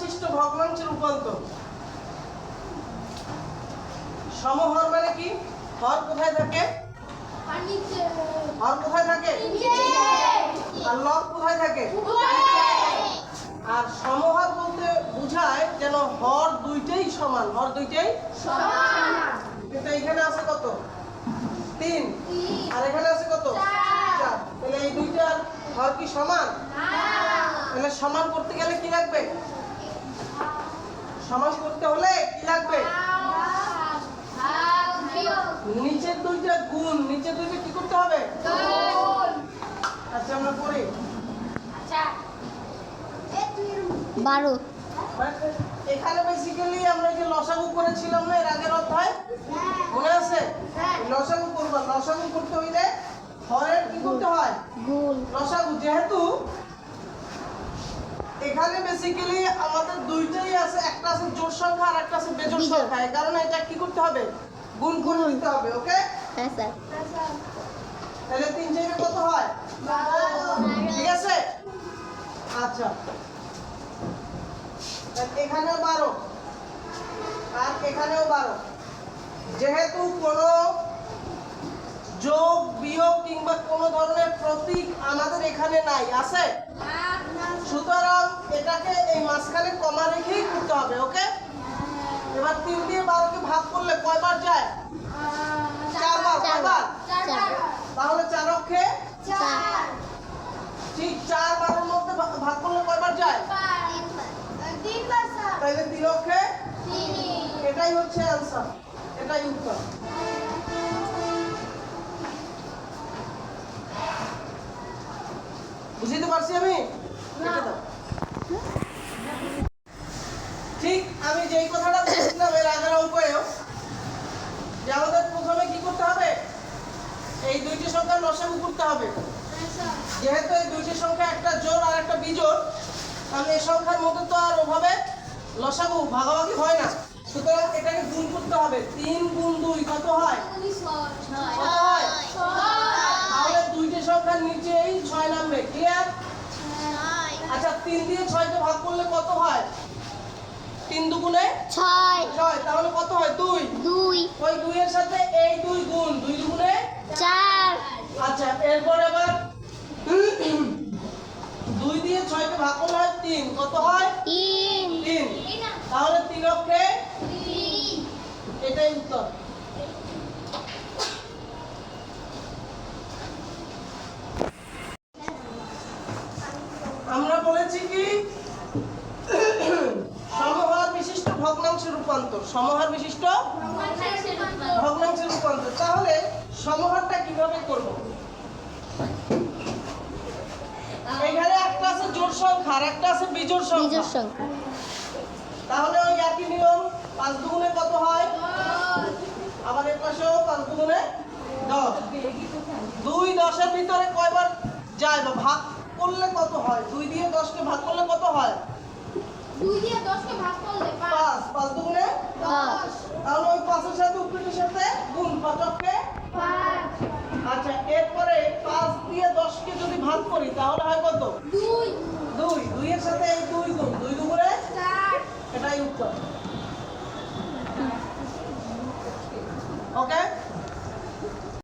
বিশিষ্ট ভগ্নাংশের রূপান্তর। সমহর মানে কি? হর কোথায় থাকে? হর কোথায় থাকে? আর লব কোথায় থাকে? আর সমহর বলতে বোঝায় যেন হর দুইটাই সমান। হর দুইটাই সমান। কিন্তু এখানে আছে কত? তিন। আর এখানে আছে কত? চার। তাহলে এই দুইটার হর কি সমান? তাহলে সমান করতে গেলে কি লাগবে? সমান করতে হলে কি লাগবে? নিচের দুইটা গুণ নিচের দুইটা কি করতে হবে? আচ্ছা আমরা পড়ি। বারো। এখানে বেসিক্যালি আমরা যে লসাগু করেছিলাম না এর আগের অধ্যায়? মনে আছে? লসাগু করবা। লসাগু করতে হইলে হরের কি করতে হয়? লসাগু যেহেতু এখানে বেসিক্যালি আমাদের দুইটাই আছে একটা আছে জোড় সংখ্যা আর একটা আছে বেজোড় সংখ্যা। কারণে এটা কি করতে হবে? গুণ করে দিতে হবে ওকে হ্যাঁ স্যার। তাহলে তিন কত হয়? ঠিক আছে? আচ্ছা। এখানেও বারো। আর এখানেও বারো। যেহেতু কোনো যোগ বিয়োগ কিংবা কোনো ধরনের প্রতীক আমাদের এখানে নাই আছে? সুতরাং এটাকে এই মাঝখানে কমা রেখেই করতে হবে ওকে? এবার তিন দিয়ে বারোকে ভাগ করলে কয়বার যায়? চারবার কয়বার? তাহলে চার অক্ষে? ঠিক চার বারের মধ্যে ভাগ করলে কয়বার যায়? তাইলে তিন অক্ষে? এটাই হচ্ছে অ্যান্সার এটাই উত্তর। বুঝতে পারছি আমি। ঠিক, আমি যেই কথাটা বলছিলাম, এর আগের অঙ্কেও যে আমাদের প্রথমে কি করতে হবে? এই দুইটি সংখ্যা লসাগু করতে হবে। যেহেতু এই দুইটি সংখ্যা একটা জোড় আর একটা বিজোড়, তাহলে এই সংখ্যার মধ্যে তো আর ওভাবে লসাগু ভাগাভাগি হয় না। সুতরাং এটাকে গুণ করতে হবে। তিন গুণ দুই কত হয়? কত হয় তাহলে দুইটি সংখ্যার নিচেই ছয় নামবে। ক্লিয়ার আচ্ছা তিন দিয়ে ছয়কে ভাগ করলে কত হয়? তিন দুগুণে ছয়। ছয় তাহলে কত হয়? দুই। দুই। ওই দুইয়ের সাথে এই দুই গুণ দুই দুগুণে চার। আচ্ছা এরপর এবার দুই দিয়ে ছয়কে ভাগ করলে হয় তিন কত হয়? তিন। তিন। তাহলে তিন অক্ষে এটাই উত্তর আমরা বলেছি কি সমহার বিশিষ্ট ভগ্নাংশের রূপান্তর সমহার বিশিষ্ট ভগ্নাংশের রূপান্তর। তাহলে সমহারটা কীভাবে করব? এখানে একটা আছে জোড় সংখ্যা আর একটা আছে বিজোড় সংখ্যা। বিজোড় সংখ্যা। তাহলে ওই একই নিয়ম পাঁচ দুগুণে কত হয়? আবার এর পাশেও পাঁচ দুগুণে দশ। দুই দশের ভিতরে কয়বার যায় বা ভাগ করলে কত হয়? দুই দিয়ে দশকে ভাগ করলে কত হয়? পাঁচ। পাঁচ দুগুণে দশ। তাহলে ওই পাঁচের সাথে উপরের সাথে গুণ আচ্ছা এরপরে পাঁচ দিয়ে দশকে যদি ভাগ করি তাহলে হয় কত? দুই। দুইয়ের সাথে এই দুই গুণ দুই দুগুণে এটাই উত্তর।